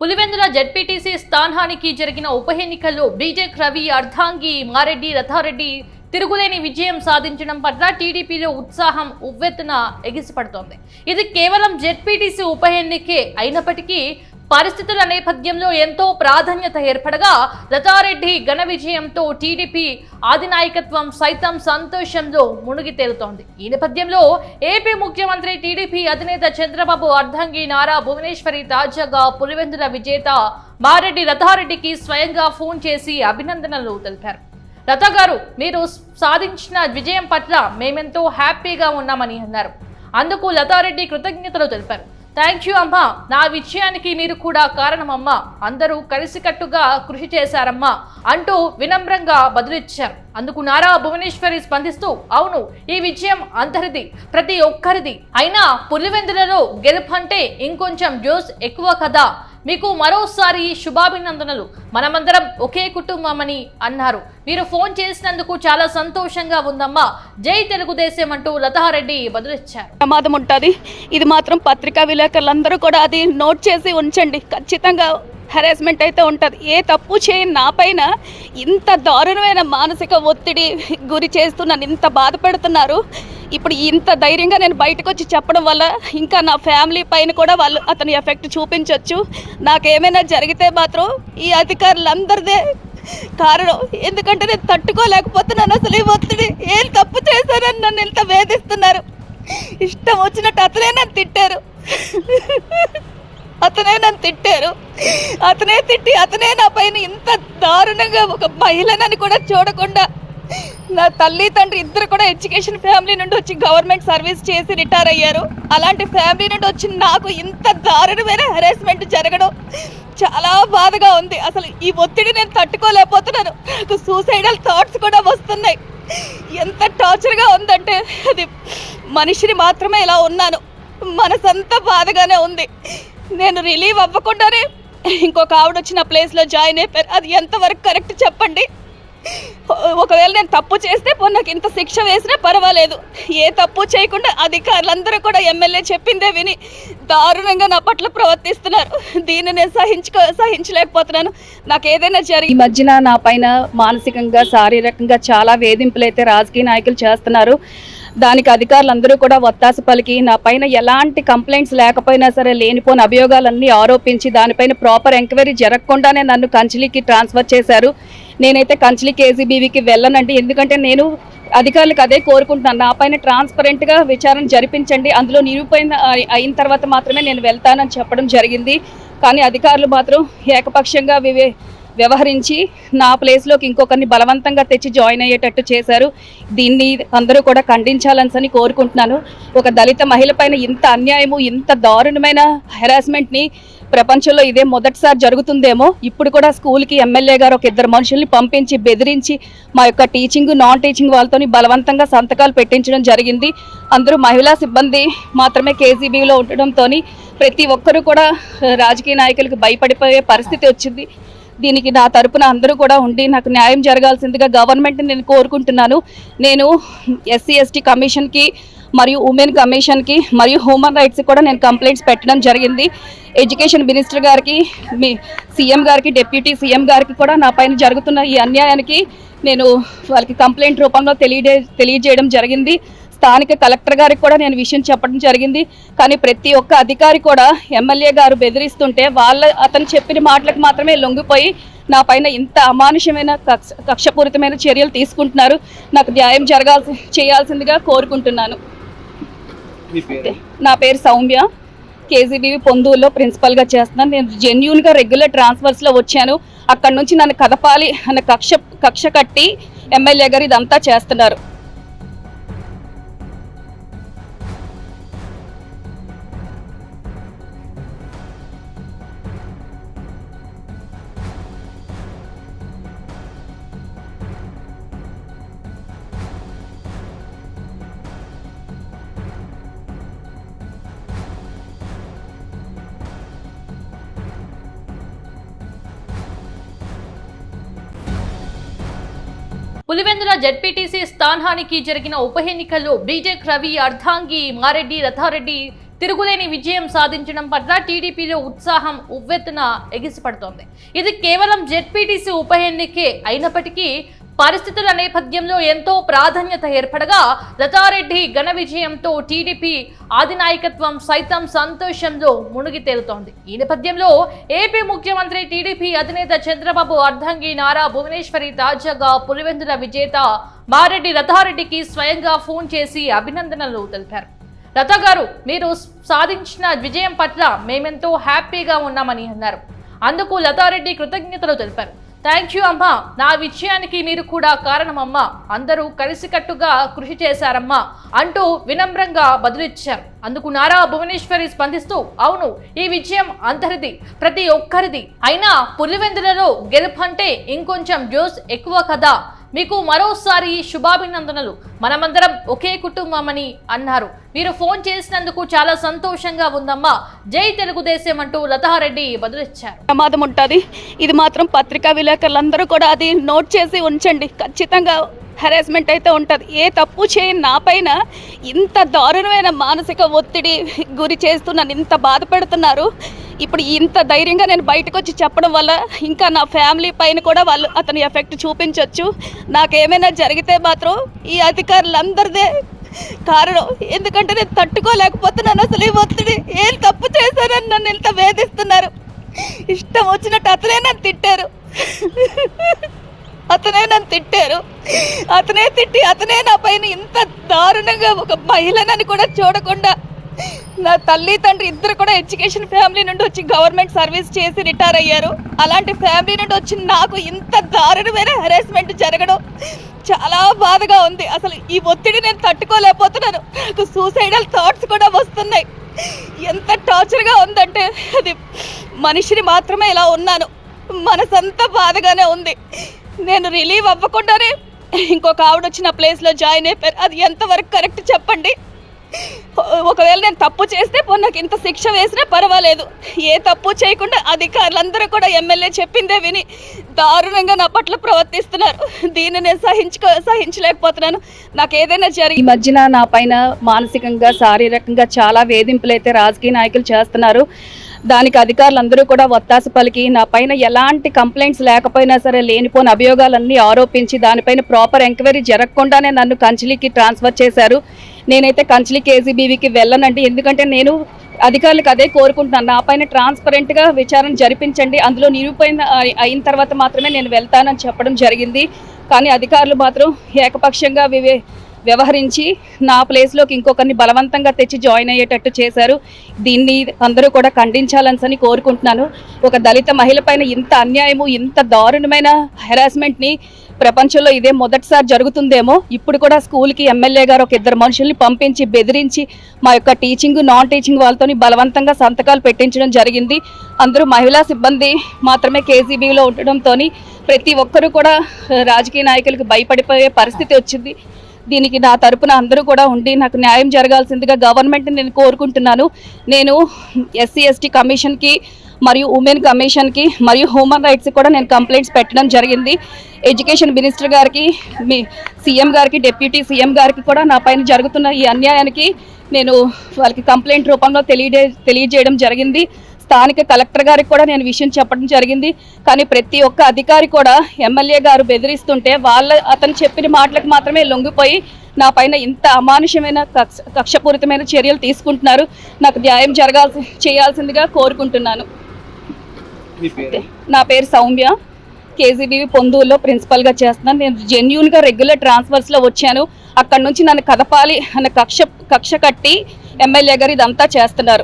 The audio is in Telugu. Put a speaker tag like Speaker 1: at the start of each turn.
Speaker 1: పులివెందుల జెడ్పీటీసీ స్థానానికి జరిగిన ఉప ఎన్నికల్లో బీజేక్ రవి అర్ధాంగి మారెడ్డి రథారెడ్డి తిరుగులేని విజయం సాధించడం పట్ల టీడీపీలో ఉత్సాహం ఉవ్వెత్తున ఎగిసిపడుతోంది. ఇది కేవలం జెడ్పీటీసీ ఉప ఎన్నికే అయినప్పటికీ పరిస్థితుల నేపథ్యంలో ఎంతో ప్రాధాన్యత ఏర్పడగా లతారెడ్డి ఘన విజయంతో టీడీపీ ఆదినాయకత్వం సైతం సంతోషంలో మునిగి తేలుతోంది. ఈ నేపథ్యంలో ఏపీ ముఖ్యమంత్రి టీడీపీ అధినేత చంద్రబాబు అర్ధంగి నారా భువనేశ్వరి తాజాగా పులివెందుల విజేత మారెడ్డి లతారెడ్డికి స్వయంగా ఫోన్ చేసి అభినందనలు తెలిపారు. లత గారు మీరు సాధించిన విజయం పట్ల మేమెంతో హ్యాపీగా ఉన్నామని అన్నారు. అందుకు లతారెడ్డి కృతజ్ఞతలు తెలిపారు. థ్యాంక్ యూ అమ్మా. నా విజయానికి మీరు కూడా కారణమమ్మా. అందరూ కలిసికట్టుగా కృషి చేశారమ్మా. అంటూ వినమ్రంగా బదులిచ్చారు. అందుకు నారా భువనేశ్వరి స్పందిస్తూ అవును ఈ విజయం అందరిది ప్రతి ఒక్కరిది. అయినా పులివెందులలో గెలుపు అంటే ఇంకొంచెం జ్యూస్ ఎక్కువ కదా. మీకు మరోసారి శుభాభినందనలు. మనమందరం ఒకే కుటుంబమని అన్నారు. మీరు ఫోన్ చేసినందుకు చాలా సంతోషంగా ఉందమ్మా. జై తెలుగుదేశం అంటూ లతారెడ్డి బదులిచ్చారు
Speaker 2: ప్రమాదం ఉంటుంది. ఇది మాత్రం పత్రికా విలేకరులందరూ కూడా అది నోట్ చేసి ఉంచండి. ఖచ్చితంగా హెరాస్మెంట్ అయితే ఉంటుంది. ఏ తప్పు చేయని నా పైన ఇంత దారుణమైన మానసిక ఒత్తిడి గురి చేస్తున్నాను ఇంత బాధపడుతున్నారు ఇప్పుడు ఇంత ధైర్యంగా నేను బయటకు వచ్చి చెప్పడం వల్ల ఇంకా నా ఫ్యామిలీ పైన కూడా వాళ్ళు అతని ఎఫెక్ట్ చూపించవచ్చు నాకేమైనా జరిగితే మాత్రం ఈ అధికారులందరిదే కారణం. ఎందుకంటే నేను తట్టుకోలేకపోతున్నాను అసలు ఈ ఒత్తిడి. ఏం తప్పు చేశారని నన్ను ఇంత వేధిస్తున్నారు. ఇష్టం వచ్చినట్టు అతనే నన్ను తిట్టారు. అతనే నన్ను తిట్టారు. అతనే తిట్టి అతనే నా పైన ఇంత దారుణంగా ఒక మహిళనని కూడా చూడకుండా నా తల్లి తండ్రి ఇద్దరు కూడా ఎడ్యుకేషన్ ఫ్యామిలీ నుండి వచ్చి గవర్నమెంట్ సర్వీస్ చేసి రిటైర్ అయ్యారు. అలాంటి ఫ్యామిలీ నుండి వచ్చి నాకు ఇంత దారుణమైన హెరాస్మెంట్ జరగడం చాలా బాధగా ఉంది. అసలు ఈ ఒత్తిడి నేను తట్టుకోలేకపోతున్నాను. నాకు సూసైడల్ థాట్స్ కూడా వస్తున్నాయి. ఎంత టార్చర్గా ఉందంటే అది మనిషిని మాత్రమే ఇలా ఉన్నాను. మనసంతా బాధగానే ఉంది. నేను రిలీవ్ అవ్వకుండానే ఇంకొక ఆవిడ వచ్చిన ప్లేస్లో జాయిన్ అయిపోయారు. అది ఎంతవరకు కరెక్ట్ చెప్పండి? ఒకవేళ నేను తప్పు చేస్తే నాకు ఇంత శిక్ష వేసినా పర్వాలేదు. ఏ తప్పు చేయకుండా అధికారులందరూ కూడా ఎమ్మెల్యే చెప్పిందే విని దారుణంగా నా పట్ల ప్రవర్తిస్తున్నారు. దీన్ని నేను సహించుకో సహించలేకపోతున్నాను. నాకు ఏదైనా జరిగి ఈ మధ్యన నా పైన మానసికంగా శారీరకంగా చాలా వేధింపులు అయితే రాజకీయ నాయకులు చేస్తున్నారు. దానికి అధికారులందరూ కూడా ఒత్తాస పలికి నా పైన ఎలాంటి కంప్లైంట్స్ లేకపోయినా సరే లేనిపోని అభియోగాలన్నీ ఆరోపించి దానిపైన ప్రాపర్ ఎంక్వైరీ జరగకుండానే నన్ను కంచిలీకి ట్రాన్స్ఫర్ చేశారు. నేనైతే కంచిలి కేజీబీవీకి వెళ్ళనండి. ఎందుకంటే నేను అధికారులకు అదే కోరుకుంటున్నాను. నా పైన ట్రాన్స్పరెంట్గా విచారణ జరిపించండి. అందులో నిరూపణ అయిన తర్వాత మాత్రమే నేను వెళ్తానని చెప్పడం జరిగింది. కానీ అధికారులు మాత్రం ఏకపక్షంగా వివే వ్యవహరించి నా ప్లేస్లోకి ఇంకొకరిని బలవంతంగా తెచ్చి జాయిన్ అయ్యేటట్టు చేశారు. దీన్ని అందరూ కూడా ఖండించాలని కోరుకుంటున్నాను. ఒక దళిత మహిళ పైన ఇంత అన్యాయము ఇంత దారుణమైన హెరాస్మెంట్ని ప్రపంచంలో ఇదే మొదటిసారి జరుగుతుందేమో ఇప్పుడు కూడా స్కూల్కి ఎమ్మెల్యే గారు ఒక ఇద్దరు మనుషుల్ని పంపించి బెదిరించి మా యొక్క టీచింగ్ నాన్ టీచింగ్ వాళ్ళతోని బలవంతంగా సంతకాలు పెట్టించడం జరిగింది. అందరూ మహిళా సిబ్బంది మాత్రమే కేజీబీలో ఉండడంతో ప్రతి ఒక్కరూ కూడా రాజకీయ నాయకులకు భయపడిపోయే పరిస్థితి వచ్చింది. దీనికి నా తరపున అందరూ కూడా ఉండి నాకు న్యాయం జరగాల్సిందిగా గవర్నమెంట్ని నేను కోరుకుంటున్నాను. నేను ఎస్సీ ఎస్టీ కమిషన్కి మరియు ఉమెన్ కమిషన్కి మరియు హ్యూమన్ రైట్స్కి కూడా నేను కంప్లైంట్స్ పెట్టడం జరిగింది. ఎడ్యుకేషన్ మినిస్టర్ గారికి మీ సీఎం గారికి డిప్యూటీ సీఎం గారికి కూడా నా పైన జరుగుతున్న ఈ అన్యాయానికి నేను వాళ్ళకి కంప్లైంట్ రూపంలో తెలియజే తెలియజేయడం జరిగింది. స్థానిక కలెక్టర్ గారికి కూడా నేను విషయం చెప్పడం జరిగింది. కానీ ప్రతి ఒక్క అధికారి కూడా ఎమ్మెల్యే గారు బెదిరిస్తుంటే వాళ్ళ అతను చెప్పిన మాటలకు మాత్రమే లొంగిపోయి నా పైన ఇంత అమానుషమైన కక్ష కక్షపూరితమైన చర్యలు తీసుకుంటున్నారు. నాకు న్యాయం జరగాల్సి చేయాల్సిందిగా కోరుకుంటున్నాను. నా పేరు సౌమ్య. కేజీబీవి పొందూరులో ప్రిన్సిపల్గా చేస్తున్నాను. నేను జెన్యున్గా రెగ్యులర్ ట్రాన్స్ఫర్స్లో వచ్చాను. అక్కడ నుంచి నన్ను కదపాలి అన్న కక్ష కక్ష కట్టి ఎమ్మెల్యే గారు ఇదంతా చేస్తున్నారు.
Speaker 1: పులివెందుల జడ్పీటీసీ స్థానానికి జరిగిన ఉప ఎన్నికల్లో బీజేక్ రవి అర్ధాంగి మారెడ్డి రథారెడ్డి తిరుగులేని విజయం సాధించడం పట్ల టీడీపీలో ఉత్సాహం ఉవ్వెత్తున ఎగిసిపడుతోంది. ఇది కేవలం జెడ్పీటీసీ ఉప ఎన్నికే అయినప్పటికీ పరిస్థితుల నేపథ్యంలో ఎంతో ప్రాధాన్యత ఏర్పడగా లతారెడ్డి ఘన విజయంతో టీడీపీ ఆదినాయకత్వం సైతం సంతోషంలో మునిగి తేలుతోంది. ఈ నేపథ్యంలో ఏపీ ముఖ్యమంత్రి టీడీపీ అధినేత చంద్రబాబు అర్ధంగి నారా భువనేశ్వరి తాజాగా పులివెందుల విజేత మారెడ్డి లతారెడ్డికి స్వయంగా ఫోన్ చేసి అభినందనలు తెలిపారు. లత గారు మీరు సాధించిన విజయం పట్ల మేమెంతో హ్యాపీగా ఉన్నామని అన్నారు. అందుకు లతారెడ్డి కృతజ్ఞతలు తెలిపారు. థ్యాంక్ యూ అమ్మా. నా విజయానికి మీరు కూడా కారణమమ్మా. అందరూ కలిసికట్టుగా కృషి చేశారమ్మా అంటూ వినమ్రంగా బదులిచ్చారు. అందుకు నారా భువనేశ్వరి స్పందిస్తూ అవును ఈ విజయం అందరిది ప్రతి ఒక్కరిది. అయినా పులివెందులలో గెలుపంటే ఇంకొంచెం జోస్ ఎక్కువ కదా. మీకు మరోసారి శుభాభినందనలు. మనమందరం ఒకే కుటుంబమని అన్నారు. మీరు ఫోన్ చేసినందుకు చాలా సంతోషంగా ఉందమ్మా. జై తెలుగుదేశం అంటూ లతారెడ్డి బదులిచ్చారు
Speaker 2: ప్రమాదం ఉంటుంది. ఇది మాత్రం పత్రికా విలేకరులందరూ కూడా అది నోట్ చేసి ఉంచండి. ఖచ్చితంగా హెరాస్మెంట్ అయితే ఉంటుంది. ఏ తప్పు చేయని నా పైన ఇంత దారుణమైన మానసిక ఒత్తిడి గురి చేస్తూ నన్ను ఇంత బాధ పెడుతున్నారు. ఇప్పుడు ఇంత ధైర్యంగా నేను బయటకు వచ్చి చెప్పడం వల్ల ఇంకా నా ఫ్యామిలీ పైన కూడా వాళ్ళు అతని ఎఫెక్ట్ చూపించవచ్చు నాకేమైనా జరిగితే మాత్రం ఈ అధికారులందరిదే కారణం. ఎందుకంటే నేను తట్టుకోలేకపోతున్నాను అసలు ఈ ఒత్తిడి. ఏం తప్పు చేశానని నన్ను ఇంత వేధిస్తున్నారు. ఇష్టం వచ్చినట్టు అతనే నన్ను తిట్టారు. అతనే నన్ను తిట్టారు. అతనే తిట్టి అతనే నా పైన ఇంత దారుణంగా ఒక మహిళనని కూడా చూడకుండా నా తల్లి తండ్రి ఇద్దరు కూడా ఎడ్యుకేషన్ ఫ్యామిలీ నుండి వచ్చి గవర్నమెంట్ సర్వీస్ చేసి రిటైర్ అయ్యారు. అలాంటి ఫ్యామిలీ నుండి వచ్చి నాకు ఇంత దారుణమైన హెరాస్మెంట్ జరగడం చాలా బాధగా ఉంది. అసలు ఈ ఒత్తిడి నేను తట్టుకోలేకపోతున్నాను. నాకు సూసైడల్ థాట్స్ కూడా వస్తున్నాయి. ఎంత టార్చర్గా ఉందంటే అది మనిషిని మాత్రమే ఇలా ఉన్నాను. మనసంతా బాధగానే ఉంది. నేను రిలీవ్ అవ్వకుండానే ఇంకొక ఆవిడ వచ్చిన ప్లేస్లో జాయిన్ అయిపోయారు. అది ఎంతవరకు కరెక్ట్ చెప్పండి? ఒకవేళ నేను తప్పు చేస్తే పో నాకు ఇంత శిక్ష వేసినా పర్వాలేదు. ఏ తప్పు చేయకుండా అధికారులందరూ కూడా ఎమ్మెల్యే చెప్పిందే విని దారుణంగా నా పట్ల ప్రవర్తిస్తున్నారు. దీన్ని నేను సహించుకో సహించలేకపోతున్నాను. నాకు ఏదైనా జరిగి ఈ మధ్యన నా పైన మానసికంగా శారీరకంగా చాలా వేధింపులు అయితే రాజకీయ నాయకులు చేస్తున్నారు. దానికి అధికారులందరూ కూడా ఒత్తాస పలికి నా పైన ఎలాంటి కంప్లైంట్స్ లేకపోయినా సరే లేనిపోని అభియోగాలన్నీ ఆరోపించి దానిపైన ప్రాపర్ ఎంక్వైరీ జరగకుండానే నన్ను కంచిలికి ట్రాన్స్ఫర్ చేశారు. నేనైతే కంచిలి కేజీబీవీకి వెళ్ళనండి. ఎందుకంటే నేను అధికారులకు అదే కోరుకుంటున్నాను. నా పైన ట్రాన్స్పరెంట్గా విచారణ జరిపించండి. అందులో నిరూపణ అయిన తర్వాత మాత్రమే నేను వెళ్తానని చెప్పడం జరిగింది. కానీ అధికారులు మాత్రం ఏకపక్షంగా వివే వ్యవహరించి నా ప్లేస్లోకి ఇంకొకరిని బలవంతంగా తెచ్చి జాయిన్ అయ్యేటట్టు చేశారు. దీన్ని అందరూ కూడా ఖండించాలని కోరుకుంటున్నాను. ఒక దళిత మహిళ పైన ఇంత అన్యాయము ఇంత దారుణమైన హెరాస్మెంట్ని ప్రపంచంలో ఇదే మొదటిసారి జరుగుతుందేమో ఇప్పుడు కూడా స్కూల్కి ఎమ్మెల్యే గారు ఒక ఇద్దరు మనుషుల్ని పంపించి బెదిరించి మా యొక్క టీచింగ్ నాన్ టీచింగ్ వాళ్ళతోని బలవంతంగా సంతకాలు పెట్టించడం జరిగింది. అందరూ మహిళా సిబ్బంది మాత్రమే కేజీబీలో ఉండడంతో ప్రతి ఒక్కరూ కూడా రాజకీయ నాయకులకు భయపడిపోయే పరిస్థితి వచ్చింది. దీనికి నా తరపున అందరూ కూడా ఉండి నాకు న్యాయం జరగాల్సిందిగా గవర్నమెంట్ని నేను కోరుకుంటున్నాను. నేను ఎస్సీ ఎస్టీ కమిషన్కి మరియు ఉమెన్ కమిషన్కి మరియు హ్యూమన్ రైట్స్కి కూడా నేను కంప్లైంట్స్ పెట్టడం జరిగింది. ఎడ్యుకేషన్ మినిస్టర్ గారికి మీ సీఎం గారికి డిప్యూటీ సీఎం గారికి కూడా నా పైన జరుగుతున్న ఈ అన్యాయానికి నేను వాళ్ళకి కంప్లైంట్ రూపంలో తెలియజే తెలియజేయడం జరిగింది. స్థానిక కలెక్టర్ గారికి కూడా నేను విషయం చెప్పడం జరిగింది. కానీ ప్రతి ఒక్క అధికారి కూడా ఎమ్మెల్యే గారు బెదిరిస్తుంటే వాళ్ళ అతను చెప్పిన మాటలకు మాత్రమే లొంగిపోయి నా పైన ఇంత అమానుషమైన కక్ష కక్షపూరితమైన చర్యలు తీసుకుంటున్నారు. నాకు న్యాయం జరగాల్సి చేయాల్సిందిగా కోరుకుంటున్నాను. నా పేరు సౌమ్య. కేజీబీవి పొందూరులో ప్రిన్సిపల్గా చేస్తున్నాను. నేను జెన్యున్గా రెగ్యులర్ ట్రాన్స్ఫర్స్లో వచ్చాను. అక్కడ నుంచి నన్ను కదపాలి అన్న కక్ష కక్ష కట్టి ఎమ్మెల్యే గారు ఇదంతా చేస్తున్నారు.